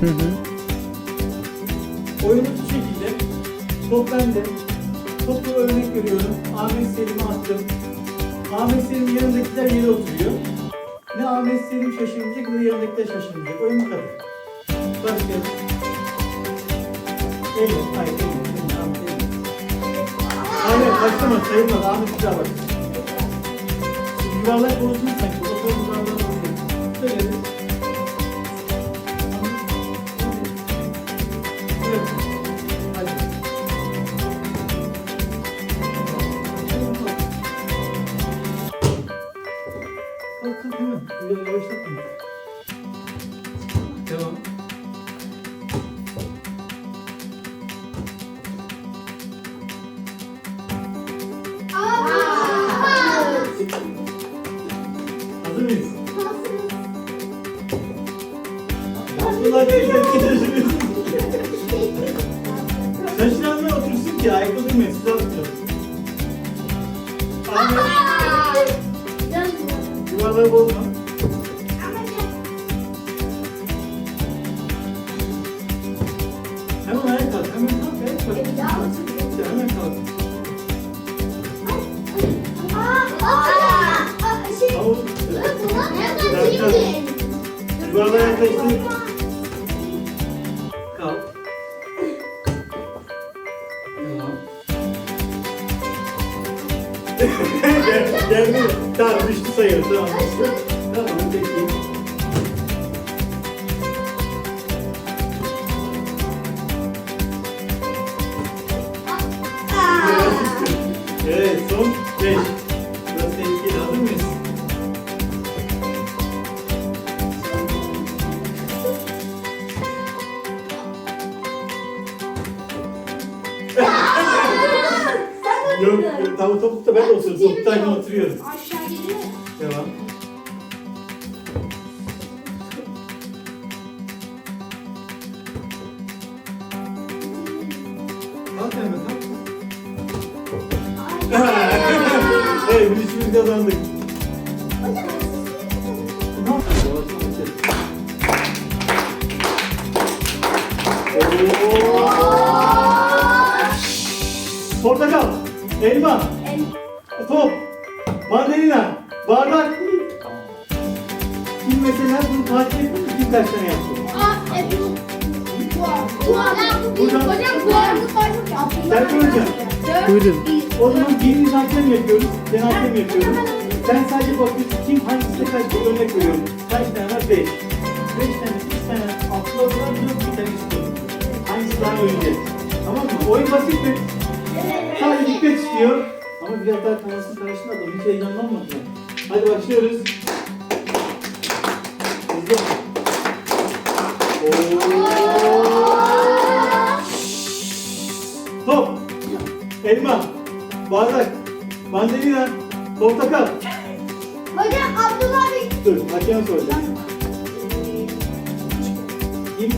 Hı hı. Oyunu şu şekilde. Top bende. Topu örnek veriyorum. Ahmet Selim'e attım. Ahmet Selim yanındakiler yere oturuyor. Ne Ahmet Selim şaşırmayacak ne yanındakiler şaşırmayacak. Oyun bu kadar. Başlayalım. Eyle, hayır, eyle. Hayır, başlama, sayılmaz. Ahmet bir daha bak. Yuvarlak olsun sanki. O da yuvarlak olsun. Biraz yavaşlatma. Devam. Hazır mıyız? Şaşırıyorsun. Şaşıranlar otursun ki ayakta durmayın. Siz atmayalım. Ahmet, yuvarları bozma. Hemen ayağa kalk. Hemen kalk. Ayağa kalk. Sen hemen kalk. Tamam. Yuvarlığa yaklaştın. Kalk. Tamam. Gel- Tamam düştü sayılır. Tamam. peki. Evet son 5. Burası tehlikeli hazır mıyız? Yok, tamam topukta ben de oturuyorum. Topukta oturuyorum. Aşağı Kalk hemen kalk. evet biz kazandık. Portakal, elma, top, mandalina, bardak. Kim mesela bunu takip etmiş mi? Kim kaç tane yaptı? Serkan Hocam. Buyurun. O zaman birimiz hakem yapıyoruz. Ben hakem yapıyorum. Sen sadece bakıyorsun kim hangisine kaç bir örnek veriyorum. Kaç tane var? Beş. Beş tane, üç tane atlı var, bir tane istiyor. Hangisi daha önce? Tamam mı? Oyun basit mi? Sadece dikkat istiyor. Ama biraz daha kafasını karıştırma adam. Hiç heyecanlanmadılar. Hadi başlıyoruz. Hızlı. elma, bardak, mandalina, portakal. Hocam Abdullah Bey. Dur, hakem soracağım. İlk